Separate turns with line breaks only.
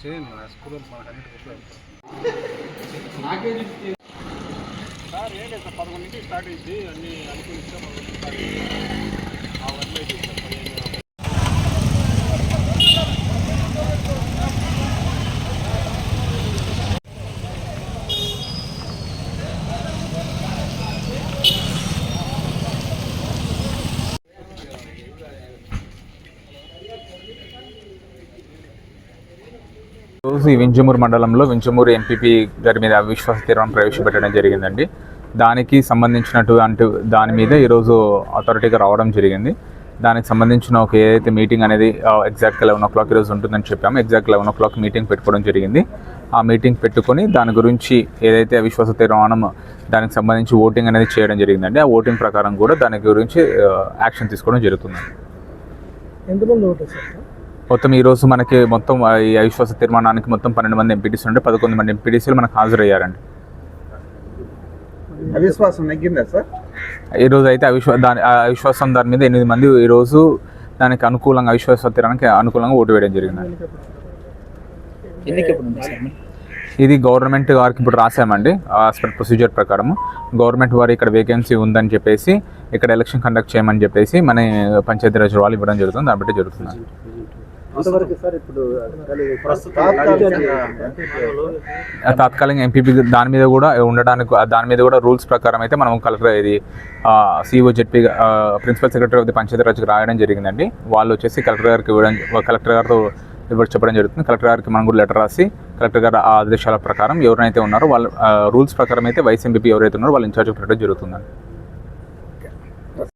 చేయండి మన స్కూల్ అన్నిటి
సార్ ఏం లేదు సార్ పదకొండింటికి స్టార్ట్ అయింది అన్ని అనుకూలిస్తే మనం స్టార్ట్ అయింది ఆ వర్క్ అయితే సార్ పదిహేను
రోజు ఈ వింజమూరు మండలంలో వింజమూరు ఎంపీపీ గారి మీద అవిశ్వాస తీర్మానం ప్రవేశపెట్టడం జరిగిందండి. దానికి సంబంధించినటువంటి దాని మీద ఈరోజు అథారిటీగా రావడం జరిగింది. దానికి సంబంధించిన ఒక ఏదైతే మీటింగ్ అనేది ఎగ్జాక్ట్ లెవెన్ ఓ క్లాక్ ఈరోజు ఉంటుందని చెప్పాము. Exact eleven o'clock meeting పెట్టుకోవడం జరిగింది. ఆ మీటింగ్ పెట్టుకొని దాని గురించి ఏదైతే అవిశ్వాస తీర్మానం దానికి సంబంధించి ఓటింగ్ అనేది చేయడం జరిగిందండి. ఆ ఓటింగ్ ప్రకారం కూడా దాని గురించి యాక్షన్ తీసుకోవడం జరుగుతుంది
ఎంతమంది ఓటర్
మొత్తం ఈ రోజు మనకి మొత్తం ఈ అవిశ్వాస తీర్మానానికి మొత్తం పన్నెండు మంది ఎంపీటీసీ ఉంటే పదకొండు మంది ఎంపీటీసీలు మనకు హాజరయ్యారండి.
అవిశ్వాసం నెగ్గిందా సార్?
ఈ రోజు అయితే అవిశ్వా దాని అవిశ్వాసం దాని మీద ఎనిమిది మంది ఈ రోజు దానికి అనుకూలంగా అవిశ్వాస తీర్మానానికి అనుకూలంగా ఓటు వేయడం జరిగింది? ఇది గవర్నమెంట్ వారికి ఇప్పుడు రాసామండి యాజ్ పర్ ప్రొసీజర్ ప్రకారం గవర్నమెంట్ వారు ఇక్కడ వేకెన్సీ ఉందని చెప్పేసి ఇక్కడ ఎలక్షన్ కండక్ట్ చేయమని చెప్పేసి మన పంచాయతీరాజ్ వాళ్ళు ఇవ్వడం జరుగుతుంది దాన్ని బట్టి జరుగుతుంది.
అంతవరకు సార్ ఇప్పుడు
తాత్కాలిక ఎంపీపీ దాని మీద కూడా ఉండడానికి దాని మీద కూడా రూల్స్ ప్రకారం అయితే మనం కలెక్టర్ ఇది CEO ZP principal secretary of the పంచాయతీరాజ్కి రాయడం జరిగిందండి. వాళ్ళు వచ్చేసి కలెక్టర్ గారికి ఇవ్వడం కలెక్టర్ గారితో ఇవ్వడం చెప్పడం జరుగుతుంది. కలెక్టర్ గారికి మనం కూడా లెటర్ రాసి కలెక్టర్ గారి ఆదేశాల ప్రకారం ఎవరైతే ఉన్నారో వాళ్ళ రూల్స్ ప్రకారం అయితే వైస్ ఎంపీపీ ఎవరైతే ఉన్నారో వాళ్ళు ఇన్ఛార్జ్ పెట్టడం జరుగుతుందండి.